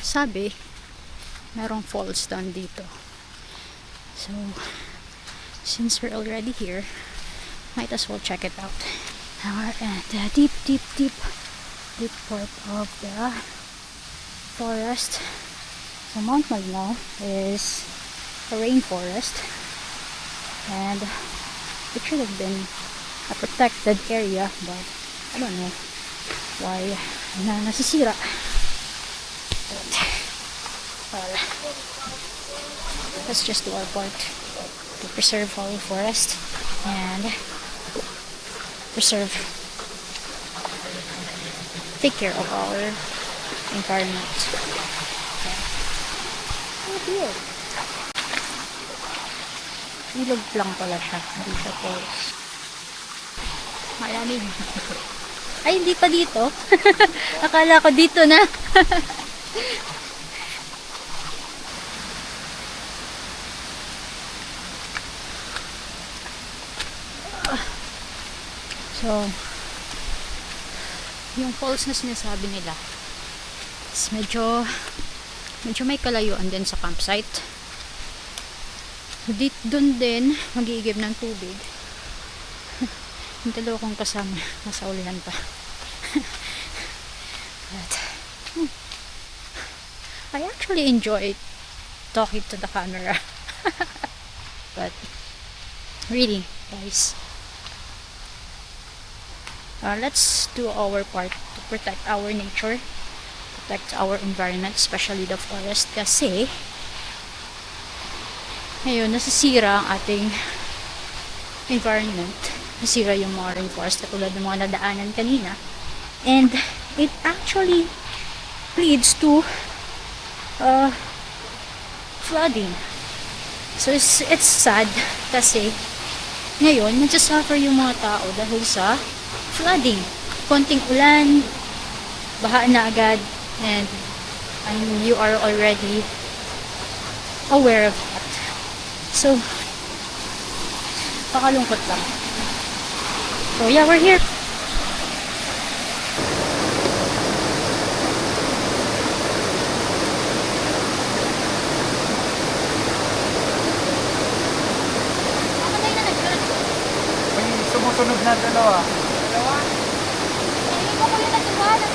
sabi, merong falls down dito. So, since we're already here, might as well check it out. Now we're at the deep, deep, deep, deep part of the forest. So Mount Malinaw is a rainforest and it should have been a protected area but I don't know why na nasisira. Well, let's just do our part to preserve our forest and preserve take care of our environment. Okay. Oh dear. Ilog lang pala siya. Hindi siya falls. Malamig. Ay, hindi pa dito. Akala ko dito na. so, yung falls na sinasabi nila is medyo medyo may kalayuan din sa campsite. Dit doon din magiigib ng tubig. yung dalawa kong kasama nasa ulihan pa. actually enjoy talking to the camera. But really, guys, uh, let's do our part to protect our nature, protect our environment, especially the forest kasi ngayon nasisira ang ating environment. Nasira yung mga rainforest katulad ng mga nadaanan kanina. And it actually leads to uh, flooding. So it's, it's sad kasi ngayon nagsasuffer yung mga tao dahil sa flooding. Konting ulan, baha na agad, and, and you are already aware of that. So, pakalungkot lang. So yeah, we're here. susunod na dalawa. Dalawa? Hindi ko ko yung nagsimula ng